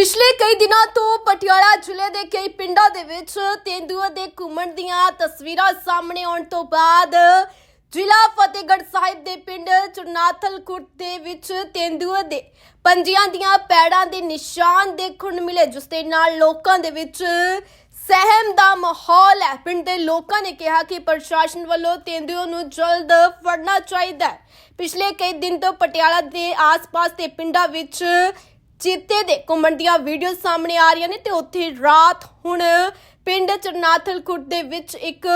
ਪਿਛਲੇ ਕਈ ਦਿਨਾਂ ਤੋਂ ਪਟਿਆਲਾ ਜ਼ਿਲ੍ਹੇ ਦੇ ਕਈ ਪਿੰਡਾਂ ਦੇ ਵਿੱਚ ਤੇਂਦੂਆ ਦੇ ਘੁੰਮਣ ਦੀਆਂ ਤਸਵੀਰਾਂ ਸਾਹਮਣੇ ਆਉਣ ਤੋਂ ਬਾਅਦ ਜ਼ਿਲ੍ਹਾ ਫਤਿਹਗੜ੍ਹ ਸਾਹਿਬ ਦੇ ਪਿੰਡ ਚੁਰਨਾਥਲ ਖੁਰਦ ਦੇ ਵਿੱਚ ਤੇਂਦੂਆ ਦੇ ਪੰਜੀਆਂ ਦੀਆਂ ਪੈੜਾਂ ਦੇ ਨਿਸ਼ਾਨ ਦੇਖਣ ਨੂੰ ਮਿਲੇ, ਜਿਸ ਦੇ ਨਾਲ ਲੋਕਾਂ ਦੇ ਵਿੱਚ ਸਹਿਮ ਦਾ ਮਾਹੌਲ ਹੈ। ਪਿੰਡ ਦੇ ਲੋਕਾਂ ਨੇ ਕਿਹਾ ਕਿ ਪ੍ਰਸ਼ਾਸਨ ਵੱਲੋਂ ਤੇਂਦੂਏ ਨੂੰ ਜਲਦ ਫੜਨਾ ਚਾਹੀਦਾ ਹੈ। ਪਿਛਲੇ ਕਈ ਦਿਨ ਤੋਂ ਪਟਿਆਲਾ ਦੇ ਆਸ-ਪਾਸ ਦੇ ਪਿੰਡਾਂ ਵਿੱਚ ਚੀਤੇ ਦੇ ਘੁੰਮਣ ਦੀਆਂ ਵੀਡੀਓ ਸਾਹਮਣੇ ਆ ਰਹੀਆਂ ਨੇ ਤੇ ਉੱਥੇ ਰਾਤ ਹੁਣ ਪਿੰਡ ਚਰਨਾਥਲ ਦੇ ਵਿੱਚ ਇੱਕ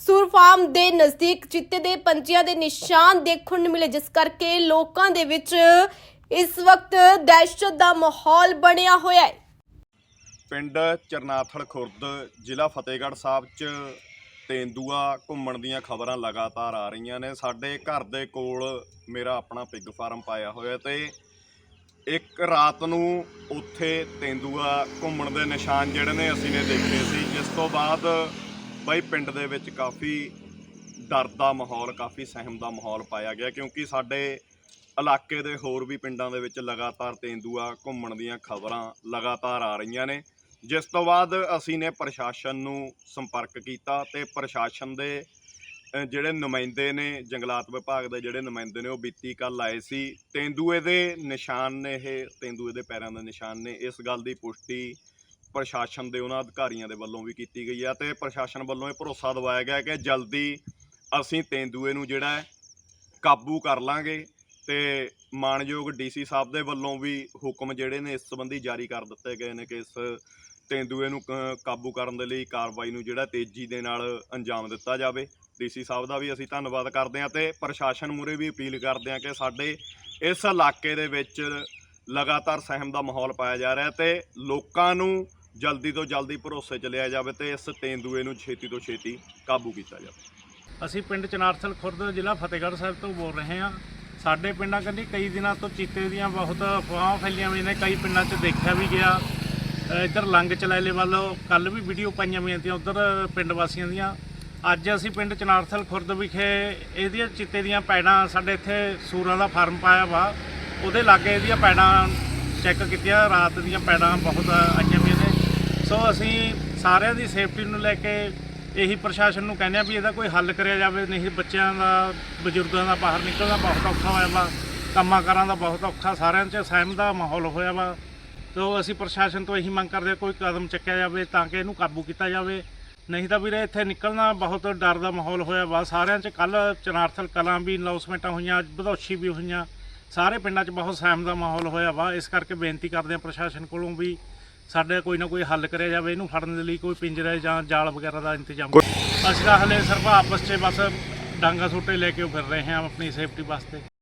ਸੂਰ ਦੇ ਨਜ਼ਦੀਕ ਚੀਤੇ ਦੇ ਪੰਛੀਆਂ ਦੇ ਨਿਸ਼ਾਨ ਦੇਖਣ ਨੂੰ ਮਿਲੇ, ਜਿਸ ਕਰਕੇ ਲੋਕਾਂ ਦੇ ਵਿੱਚ ਇਸ ਵਕਤ ਦਹਿਸ਼ਤ ਦਾ ਮਾਹੌਲ ਬਣਿਆ ਹੋਇਆ ਹੈ। ਪਿੰਡ ਚਰਨਾਥਲ ਖੁਰਦ ਜ਼ਿਲ੍ਹਾ ਫਤਿਹਗੜ੍ਹ ਸਾਹਿਬ 'ਚ ਤੇਂਦੂਆ ਘੁੰਮਣ ਦੀਆਂ ਖਬਰਾਂ ਲਗਾਤਾਰ ਆ ਰਹੀਆਂ ਨੇ। ਸਾਡੇ ਘਰ ਦੇ ਕੋਲ ਮੇਰਾ ਆਪਣਾ ਪਿਗ ਫਾਰਮ ਪਾਇਆ ਹੋਇਆ ਤੇ ਇੱਕ ਰਾਤ ਨੂੰ ਉੱਥੇ ਤੇਂਦੂਆ ਘੁੰਮਣ ਦੇ ਨਿਸ਼ਾਨ ਜਿਹੜੇ ਨੇ ਅਸੀਂ ਨੇ ਦੇਖੇ ਸੀ। ਜਿਸ ਤੋਂ ਬਾਅਦ ਬਈ ਪਿੰਡ ਦੇ ਵਿੱਚ ਕਾਫੀ ਡਰ ਦਾ ਮਾਹੌਲ, ਕਾਫੀ ਸਹਿਮ ਦਾ ਮਾਹੌਲ ਪਾਇਆ ਗਿਆ ਕਿਉਂਕਿ ਸਾਡੇ ਇਲਾਕੇ ਦੇ ਹੋਰ ਵੀ ਪਿੰਡਾਂ ਦੇ ਵਿੱਚ ਲਗਾਤਾਰ ਤੇਂਦੂਆ ਘੁੰਮਣ ਦੀਆਂ ਖਬਰਾਂ ਲਗਾਤਾਰ ਆ ਰਹੀਆਂ ਨੇ। ਜਿਸ ਤੋਂ ਬਾਅਦ ਅਸੀਂ ਨੇ ਪ੍ਰਸ਼ਾਸਨ ਨੂੰ ਸੰਪਰਕ ਕੀਤਾ ਤੇ ਪ੍ਰਸ਼ਾਸਨ ਦੇ ਜਿਹੜੇ ਨੁਮਾਇੰਦੇ ਨੇ ਜੰਗਲਾਤ ਵਿਭਾਗ ਦੇ ਜਿਹੜੇ ਨੁਮਾਇੰਦੇ ਨੇ, ਉਹ ਬੀਤੀ ਕੱਲ ਆਏ ਸੀ। ਤੇਂਦੂਏ ਦੇ ਨਿਸ਼ਾਨ ਨੇ ਇਹ, ਤੇਂਦੂਏ ਦੇ ਪੈਰਾਂ ਦੇ ਨਿਸ਼ਾਨ ਨੇ। ਇਸ ਗੱਲ ਦੀ ਪੁਸ਼ਟੀ ਪ੍ਰਸ਼ਾਸਨ ਦੇ ਉਹਨਾਂ ਅਧਿਕਾਰੀਆਂ ਦੇ ਵੱਲੋਂ ਵੀ ਕੀਤੀ ਗਈ ਆ ਤੇ ਪ੍ਰਸ਼ਾਸਨ ਵੱਲੋਂ ਇਹ ਭਰੋਸਾ ਦਿਵਾਇਆ ਗਿਆ ਕਿ ਜਲਦੀ ਅਸੀਂ ਤੇਂਦੂਏ ਨੂੰ ਜਿਹੜਾ ਕਾਬੂ ਕਰ ਲਾਂਗੇ ਤੇ ਮਾਨਯੋਗ ਡੀਸੀ ਸਾਹਿਬ ਦੇ ਵੱਲੋਂ ਵੀ ਹੁਕਮ ਜਿਹੜੇ ਨੇ ਇਸ ਸੰਬੰਧੀ ਜਾਰੀ ਕਰ ਦਿੱਤੇ ਗਏ ਨੇ ਕਿ ਇਸ ਤੇਂਦੂਏ ਨੂੰ ਕ- ਕਾਬੂ ਕਰਨ ਦੇ ਲਈ ਕਾਰਵਾਈ ਨੂੰ ਜਿਹੜਾ ਤੇਜ਼ੀ ਦੇ ਨਾਲ ਅੰਜਾਮ ਦਿੱਤਾ ਜਾਵੇ। ਡੀਸੀ ਸਾਹਿਬ ਦਾ ਵੀ ਅਸੀਂ ਧੰਨਵਾਦ ਕਰਦੇ ਹਾਂ ਤੇ ਪ੍ਰਸ਼ਾਸਨ ਮੂਰੇ ਵੀ ਅਪੀਲ ਕਰਦੇ ਹਾਂ ਕਿ ਸਾਡੇ ਇਸ ਇਲਾਕੇ ਦੇ ਵਿੱਚ ਲਗਾਤਾਰ ਸਹਿਮ ਦਾ ਮਾਹੌਲ ਪਾਇਆ ਜਾ ਰਿਹਾ ਤੇ ਲੋਕਾਂ ਨੂੰ ਜਲਦੀ ਤੋਂ ਜਲਦੀ ਭਰੋਸੇ ਚ ਲਿਆ ਜਾਵੇ ਤੇ ਇਸ ਤੇਂਦੂਏ ਨੂੰ ਛੇਤੀ ਤੋਂ ਛੇਤੀ ਕਾਬੂ ਕੀਤਾ ਜਾਵੇ। ਅਸੀਂ ਪਿੰਡ ਚਨਾਰਥਲ ਖੁਰਦ, ਜ਼ਿਲ੍ਹਾ ਫਤਿਹਗੜ੍ਹ ਸਾਹਿਬ ਤੋਂ ਬੋਲ ਰਹੇ ਹਾਂ। ਸਾਡੇ ਪਿੰਡਾਂ ਕੰਨੀ ਕਈ ਦਿਨਾਂ ਤੋਂ ਚੀਤੇ ਦੀਆਂ ਬਹੁਤ ਅਫਵਾਹਾਂ ਫੈਲੀਆਂ ਹੋਈਆਂ ਨੇ, ਕਈ ਪਿੰਡਾਂ 'ਚ ਦੇਖਿਆ ਵੀ ਗਿਆ। ਇੱਧਰ ਲੰਗ ਚਲੈਲੇ ਵੱਲੋਂ ਕੱਲ ਵੀ ਵੀਡੀਓ ਪਾਈਆਂ ਹੋਈਆਂ ਤੀਆਂ ਉੱਧਰ ਪਿੰਡ ਵਾਸੀਆਂ ਦੀਆਂ। ਅੱਜ ਅਸੀਂ ਪਿੰਡ ਚਨਾਰਥਲ ਖੁਰਦ ਵਿਖੇ ਇਹਦੀਆਂ ਚੀਤੇ ਦੀਆਂ ਪੈੜਾਂ ਸਾਡੇ ਇੱਥੇ ਸੂਰਾਂ ਦਾ ਫਾਰਮ ਪਾਇਆ ਵਾ। ਉਹਦੇ ਲਾਗੇ ਇਹਦੀਆਂ ਪੈੜਾਂ ਚੈੱਕ ਕੀਤੀਆਂ, ਰਾਤ ਦੀਆਂ ਪੈੜਾਂ ਬਹੁਤ ਆਈਆਂ ਹੋਈਆਂ ਨੇ। ਸੋ ਅਸੀਂ ਸਾਰਿਆਂ ਦੀ ਸੇਫਟੀ ਨੂੰ ਲੈ ਕੇ ਇਹੀ ਪ੍ਰਸ਼ਾਸਨ ਨੂੰ ਕਹਿੰਦੇ ਆ ਵੀ ਇਹਦਾ ਕੋਈ ਹੱਲ ਕਰਿਆ ਜਾਵੇ, ਨਹੀਂ ਬੱਚਿਆਂ ਦਾ, ਬਜ਼ੁਰਗਾਂ ਦਾ ਬਾਹਰ ਨਿਕਲਣਾ ਬਹੁਤ ਔਖਾ ਹੋਇਆ ਵਾ। ਕੰਮਾਂ ਕਾਰਾਂ ਦਾ ਬਹੁਤ ਔਖਾ, ਸਾਰਿਆਂ 'ਚ ਸਹਿਮ ਦਾ ਮਾਹੌਲ ਹੋਇਆ ਵਾ। ਤੋ ਅਸੀਂ ਪ੍ਰਸ਼ਾਸਨ ਤੋਂ ਇਹੀ ਮੰਗ ਕਰਦੇ ਹਾਂ, ਕੋਈ ਕਦਮ ਚੱਕਿਆ ਜਾਵੇ ਤਾਂ ਕਿ ਇਹਨੂੰ ਕਾਬੂ ਕੀਤਾ ਜਾਵੇ। ਨਹੀਂ ਤਾਂ ਵੀਰੇ ਇੱਥੇ ਨਿਕਲਣਾ ਬਹੁਤ ਡਰ ਦਾ ਮਾਹੌਲ ਹੋਇਆ ਵਾ। ਸਾਰਿਆਂ 'ਚ ਕੱਲ ਚਨਾਰਥਲ ਕਲਾਂ ਵੀ ਅਨਾਉਂਸਮੈਂਟਾਂ ਹੋਈਆਂ ਬਧੌਸ਼ੀ ਵੀ ਹੋਈਆਂ। ਸਾਰੇ ਪਿੰਡਾਂ 'ਚ ਬਹੁਤ ਸਹਿਮ ਦਾ ਮਾਹੌਲ ਹੋਇਆ ਵਾ। ਇਸ ਕਰਕੇ ਬੇਨਤੀ ਕਰਦੇ ਹਾਂ ਪ੍ਰਸ਼ਾਸਨ ਕੋਲੋਂ ਵੀ ਸਾਡੇ ਕੋਈ ਨਾ ਕੋਈ ਹੱਲ ਕਰਿਆ ਜਾਵੇ। ਇਹਨੂੰ ਫੜਨ ਦੇ ਲਈ ਕੋਈ ਪਿੰਜਰੇ ਜਾਂ ਜਾਲ ਵਗੈਰਾ ਦਾ ਇੰਤਜ਼ਾਮ ਅਸੀਂ ਤਾਂ ਹਲੇ ਸਿਰਫ ਆਪਸ 'ਚ ਬਸ ਡਾਂਗਾ ਸੋਟੇ ਲੈ ਕੇ ਉਹ ਫਿਰ ਰਹੇ ਹਾਂ ਆਪਣੀ ਸੇਫਟੀ ਵਾਸਤੇ।